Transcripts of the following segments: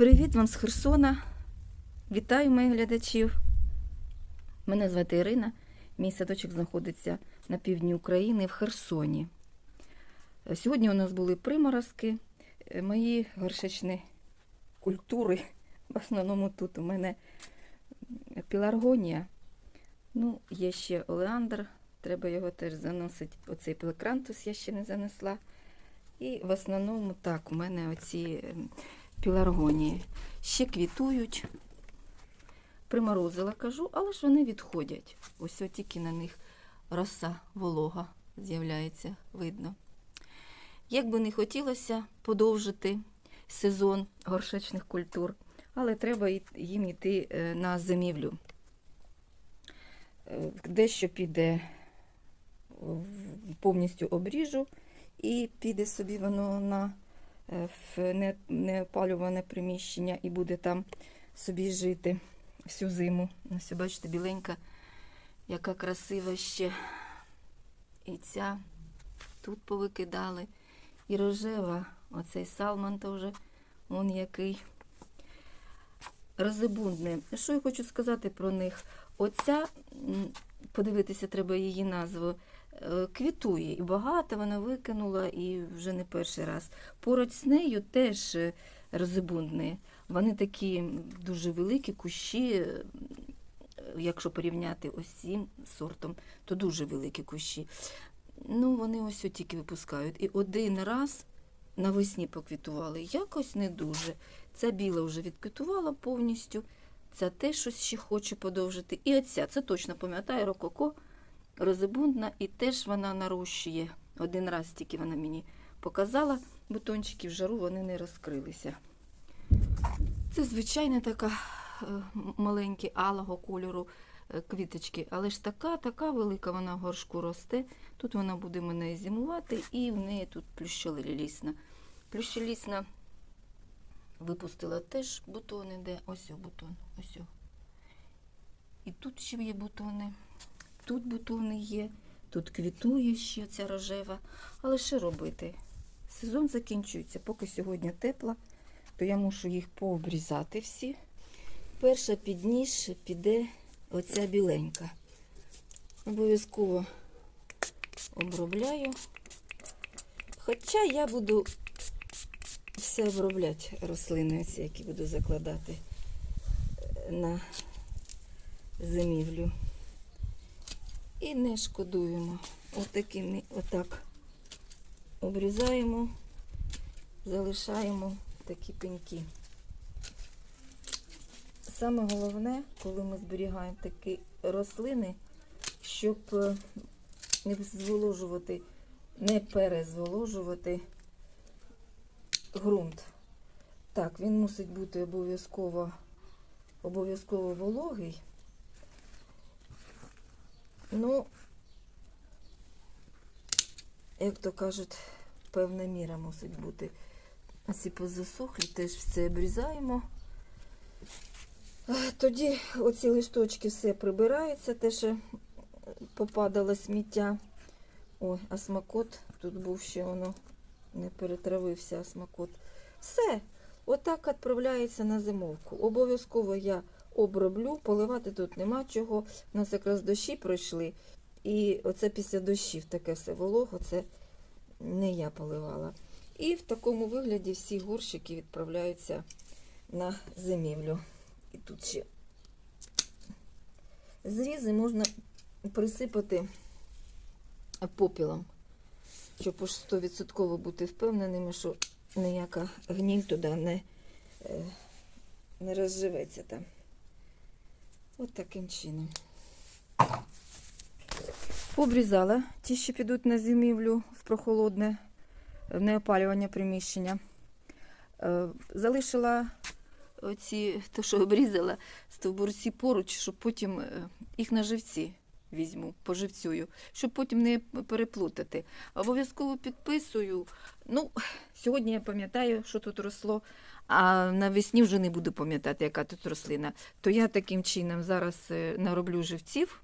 Привіт вам з Херсона. Вітаю моїх глядачів. Мене звати Ірина. Мій садочок знаходиться на півдні України в Херсоні. Сьогодні у нас були приморозки. Е, Мої горшечні культури. В основному тут у мене піларгонія. Ну, є ще олеандр. Треба його теж заносити. Оцей плекрантус я ще не занесла. І в основному так, у мене оці ем, піларгонії ще квітують. Приморозила кажу, але ж вони відходять. Ось тільки на них роса волога з'являється, видно. Як би не хотілося подовжити сезон горшечних культур, але треба їм йти е, на зимівлю. Е, Дещо піде повністю обріжу і піде собі воно на в неопалюване приміщення і буде там собі жити всю зиму. Ось бачите, біленька, яка красива ще. І ця тут повикидали. І рожева, оцей салман теж, он який. Розибундне. Що я хочу сказати про них? Оця, подивитися, треба її назву, е, квітує. І багато вона викинула, і вже не перший раз. Поруч з нею теж е, розибундні. Вони такі дуже великі кущі. е, Якщо порівняти цим сортом, то дуже великі кущі. Ну, вони ось тільки випускають. І один раз навесні поквітували. Якось не дуже. Ця біла вже відквітувала повністю. Ця теж щось ще хоче подовжити. І оця, це точно пам'ятаю, рококо розибундна, і теж вона нарощує. Один раз тільки вона мені показала бутончики в жару, вони не розкрилися. Це звичайна така е, маленькі алого кольору е, квіточки, але ж така, така велика вона в горшку росте. Тут вона буде мене зимувати, і в неї тут плющолілісна. Плющолісна випустила теж бутони, де ось бутон, ось. І тут ще є бутони, тут бутони є, тут квітує ще ця рожева. Але що робити? Сезон закінчується, поки сьогодні тепло, то я мушу їх пообрізати всі. Перша під ніж піде оця біленька. Обов'язково обробляю. Хоча я буду все обробляти рослини, ці, які буду закладати е, на зимівлю. І не шкодуємо. Отакими, отак обрізаємо, залишаємо такі пеньки. Саме головне, коли ми зберігаємо такі рослини, щоб е, не зволожувати, не перезволожувати ґрунт. Так, він мусить бути обов'язково обов'язково вологий. Ну, як то кажуть, певна міра мусить бути. Ці позасохлі теж все обрізаємо. Тоді оці листочки все прибирається, те, що попадало сміття. Ой, а тут був ще воно не перетравився, а. Все, отак відправляється на зимовку. Обов'язково я оброблю, поливати тут нема чого. У нас якраз дощі пройшли. І оце після дощів таке все волого, це не я поливала. І в такому вигляді всі горщики відправляються на зимівлю. І тут ще зрізи можна присипати попілом, щоб уж 100% бути впевненими, що ніяка гніль туди не, е, не розживеться там. От таким чином. Обрізала ті, що підуть на зимівлю в прохолодне, в неопалювання приміщення. Е, Залишила оці, то, що обрізала, стовбурці поруч, щоб потім е, їх на живці візьму, поживцюю, щоб потім не переплутати. Обов'язково підписую. Ну, сьогодні я пам'ятаю, що тут росло, а навесні вже не буду пам'ятати, яка тут рослина. То я таким чином зараз е, нароблю живців.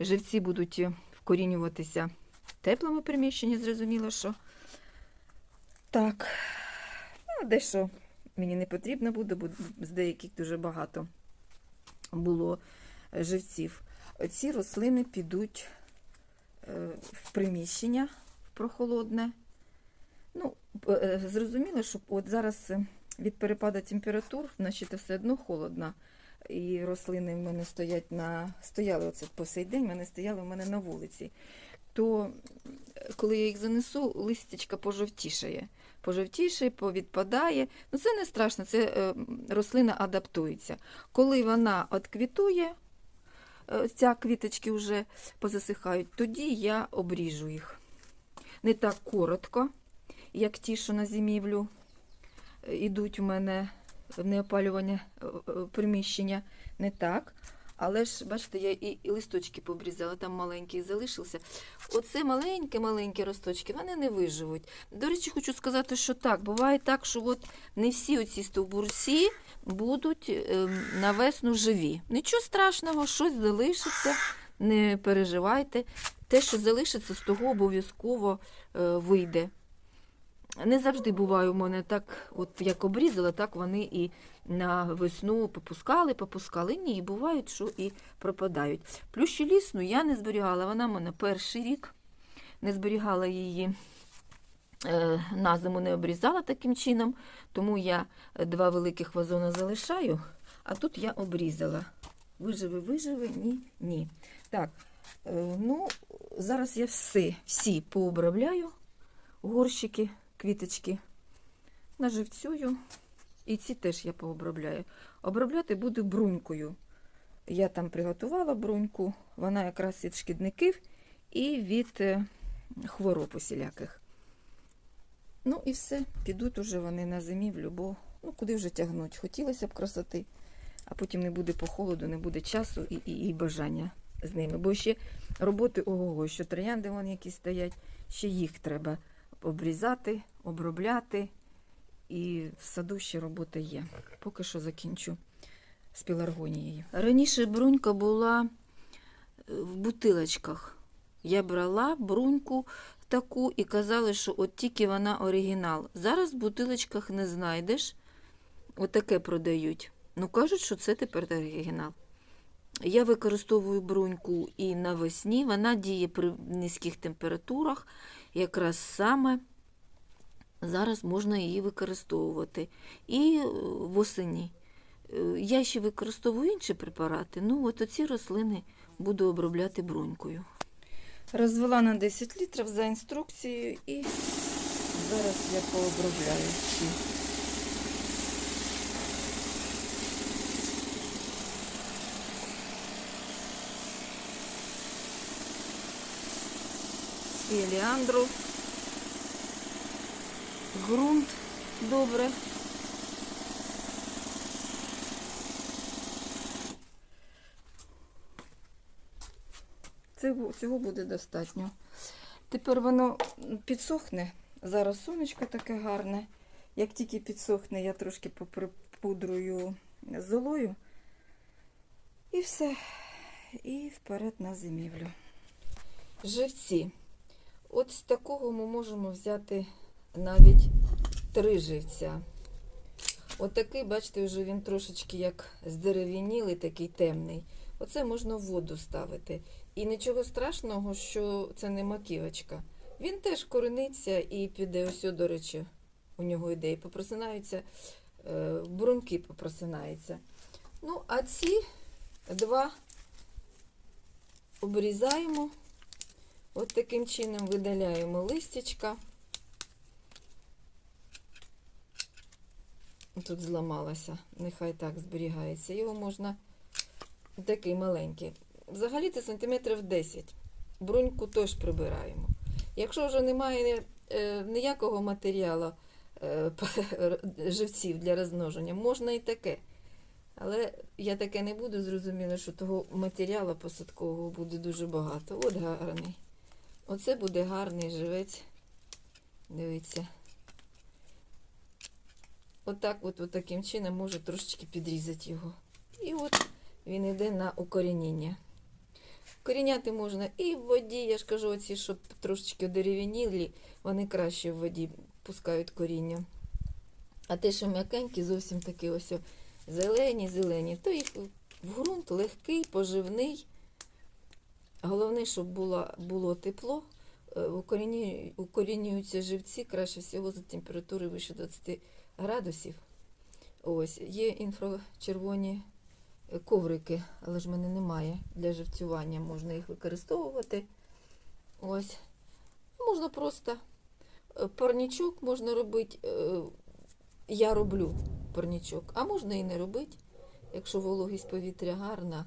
Живці будуть е, вкорінюватися в теплому приміщенні, зрозуміло, що. Так, ну, дещо мені не потрібно буде, бо з деяких дуже багато було е, живців. Ці рослини підуть в приміщення в прохолодне. Ну, зрозуміло, що от зараз від перепаду температур, значить, все одно холодно. І рослини в мене стоять на стояли оце по сей день, вони стояли в мене на вулиці. То коли я їх занесу, листячка пожовтішає. Пожовтішає, повідпадає. Ну це не страшно, це е, рослина адаптується. Коли вона отквітує, е, ця квіточки вже позасихають, тоді я обріжу їх. Не так коротко, як ті, що на зимівлю ідуть у мене неопалювання е, е, приміщення, не так. Але ж, бачите, я і, і листочки побрізала, там маленький залишився. Оце маленькі-маленькі росточки, вони не виживуть. До речі, хочу сказати, що так, буває так, що от не всі оці стовбурці будуть е, на весну живі. Нічого страшного, щось залишиться, не переживайте. Те, що залишиться, з того обов'язково е, вийде. Не завжди буває у мене так, от як обрізала, так вони і на весну попускали, попускали. Ні, бувають, що і пропадають. Плющу лісну я не зберігала, вона в мене перший рік. Не зберігала її е, на зиму, не обрізала таким чином, тому я два великих вазона залишаю, а тут я обрізала. Виживе, виживе, ні, ні. Так, е, ну, зараз я все, всі пообробляю горщики, квіточки, наживцюю. І ці теж я пообробляю. Обробляти буду брунькою. Я там приготувала бруньку, вона якраз від шкідників і від е, хвороб усіляких. Ну і все, підуть уже вони на зимівлю, бо ну, куди вже тягнуть. Хотілося б красоти, а потім не буде по холоду, не буде часу і, і, і бажання з ними. Бо ще роботи ого-го, що троянди вон які стоять, ще їх треба обрізати, обробляти. І в саду ще робота є. Поки що закінчу з пеларгонією. Раніше брунька була е, в бутилочках. Я брала бруньку таку і казали, що от тільки вона оригінал. Зараз в бутилочках не знайдеш. Отаке продають. Ну, кажуть, що це тепер оригінал. Я використовую бруньку і навесні. Вона діє при низьких температурах. Якраз саме зараз можна її використовувати. І е, восені. Е, Я ще використовую інші препарати. Ну, от оці рослини буду обробляти брунькою. Розвела на 10 літрів за інструкцією і зараз я пообробляю всі. Еліандру. Грунт добре. Цього буде достатньо. Тепер воно підсохне. Зараз сонечко таке гарне. Як тільки підсохне, я трошки поприпудрую золою. І все. І вперед на зимівлю. Живці. От з такого ми можемо взяти навіть три живця. Отакий, бачите, вже він трошечки як здерев'янілий, такий темний. Оце можна в воду ставити. І нічого страшного, що це не маківочка. Він теж корениться і піде ось, до речі, у нього ідеї попросинаються, е, брунки попросинаються. Ну, а ці два обрізаємо. От таким чином видаляємо листячка. Тут зламалося, нехай так зберігається. Його можна такий маленький. Взагалі це сантиметрів 10. Бруньку теж прибираємо. Якщо вже немає е, ніякого матеріалу е, живців для розмноження, можна і таке. Але я таке не буду, зрозуміло, що того матеріалу посадкового буде дуже багато. От гарний. Оце буде гарний живець. Дивіться. Отак, от, от таким чином можу трошечки підрізати його. І от він йде на укорінення. Коріняти можна і в воді, я ж кажу, оці, щоб трошечки дерев'янілі, вони краще в воді пускають коріння. А те, що м'якенькі, зовсім такі ось зелені, зелені, то їх в ґрунт легкий, поживний. Головне, щоб було, було тепло. Е, Укорінюються живці краще всього за температури вище 20 градусів. Ось, є інфрачервоні е, коврики, але ж в мене немає для живцювання. Можна їх використовувати. Ось. Можна просто е, парнічок можна робити. Я роблю парнічок, а можна і не робити. Якщо вологість повітря гарна,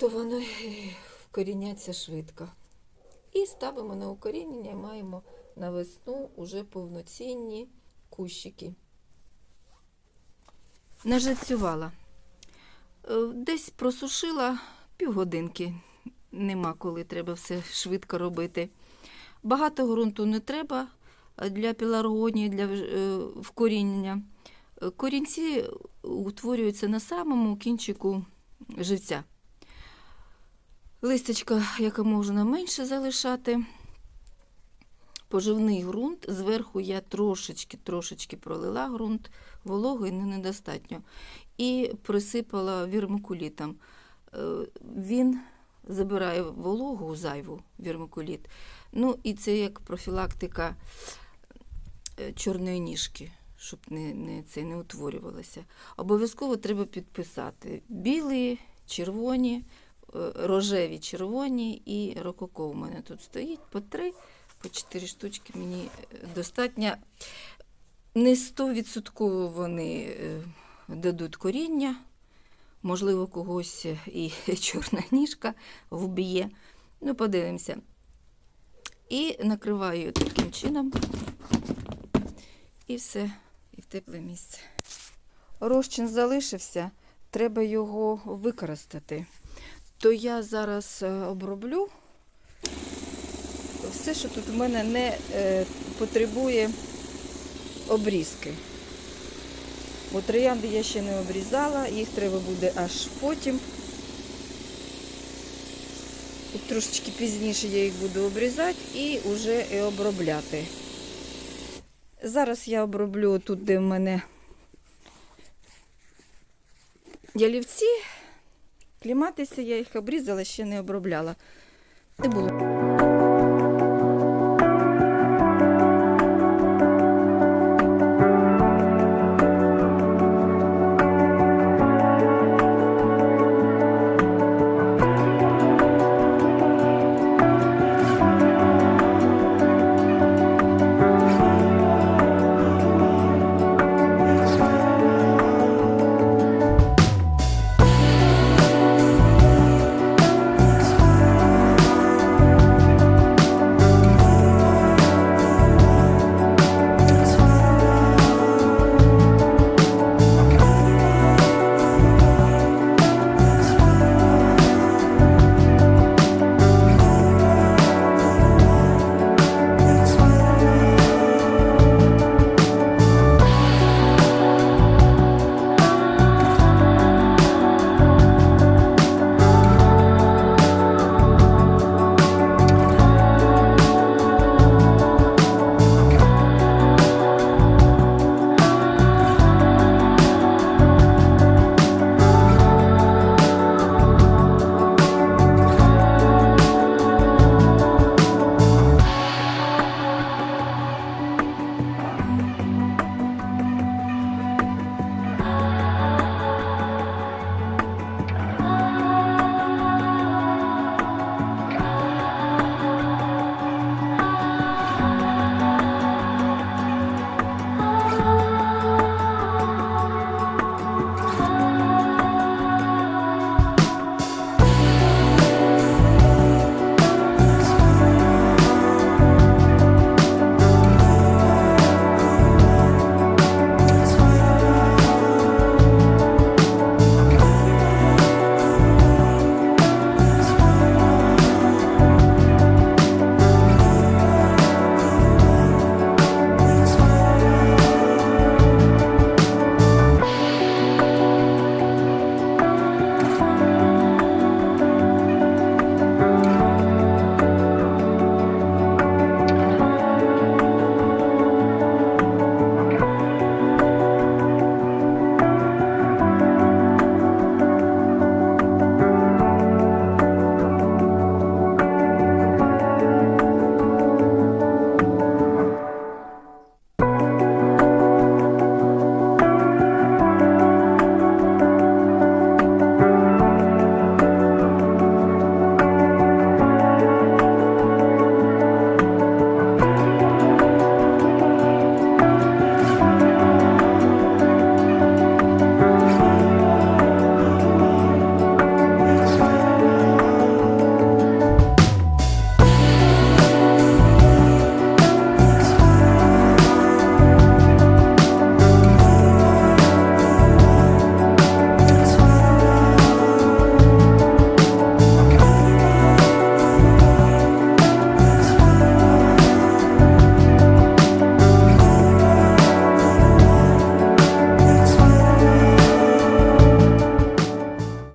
то воно е, вкоріняться швидко. І ставимо на укорінення і маємо на весну уже повноцінні кущики. Нажицювала. Е, Десь просушила півгодинки. Нема коли, треба все швидко робити. Багато ґрунту не треба для пеларгонії, для е, вкорінення. Е, Корінці утворюються на самому кінчику живця. Листочка, яка можна менше залишати. Поживний ґрунт. Зверху я трошечки, трошечки пролила ґрунт, вологий не недостатньо. І присипала вірмикулітом. Е, Він забирає вологу зайву вірмикуліт. Ну і це як профілактика е, чорної ніжки, щоб не, не, це не утворювалося. Обов'язково треба підписати білі, червоні, рожеві, червоні і рококо у мене тут стоїть по три, по чотири штучки мені е, достатньо. Не 100% вони е, дадуть коріння. Можливо, когось і чорна ніжка вб'є. Ну, подивимося. І накриваю таким чином. І все, і в тепле місце. Розчин залишився, треба його використати. То я зараз е, оброблю все, що тут у мене не е, потребує обрізки. Бо троянди я ще не обрізала, їх треба буде аж потім. От Трошечки пізніше я їх буду обрізати і вже і обробляти. Зараз я оброблю тут, де в мене ялівці. Кліматися я їх обрізала, ще не обробляла. Не було.